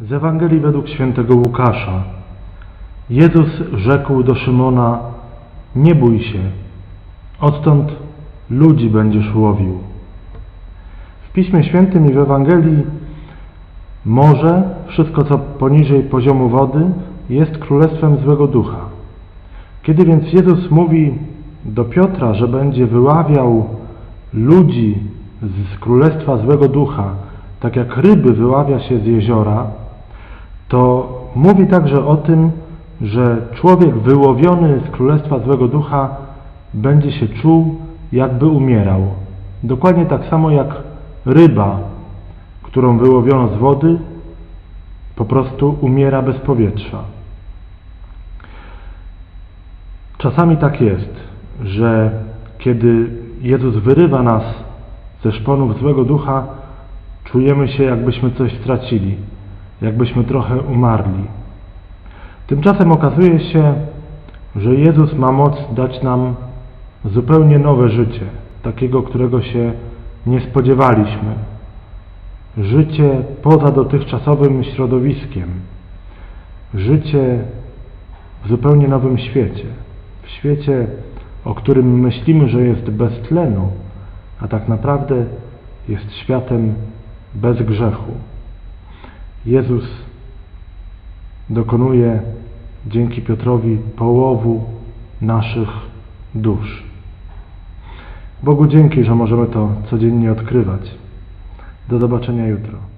Ewangelii według świętego Łukasza. Jezus rzekł do Szymona: Nie bój się, odtąd ludzi będziesz łowił. W Piśmie Świętym i w Ewangelii morze, wszystko co poniżej poziomu wody, jest królestwem złego ducha. Kiedy więc Jezus mówi do Piotra, że będzie wyławiał ludzi z królestwa złego ducha, tak jak ryby wyławia się z jeziora, to mówi także o tym, że człowiek wyłowiony z królestwa złego ducha będzie się czuł, jakby umierał. Dokładnie tak samo jak ryba, którą wyłowiono z wody, po prostu umiera bez powietrza. Czasami tak jest, że kiedy Jezus wyrywa nas ze szponów złego ducha, czujemy się, jakbyśmy coś stracili, jakbyśmy trochę umarli. Tymczasem okazuje się, że Jezus ma moc dać nam zupełnie nowe życie, takiego, którego się nie spodziewaliśmy. Życie poza dotychczasowym środowiskiem. Życie w zupełnie nowym świecie. W świecie, o którym myślimy, że jest bez tlenu, a tak naprawdę jest światem bez grzechu. Jezus dokonuje dzięki Piotrowi połowu naszych dusz. Bogu dzięki, że możemy to codziennie odkrywać. Do zobaczenia jutro.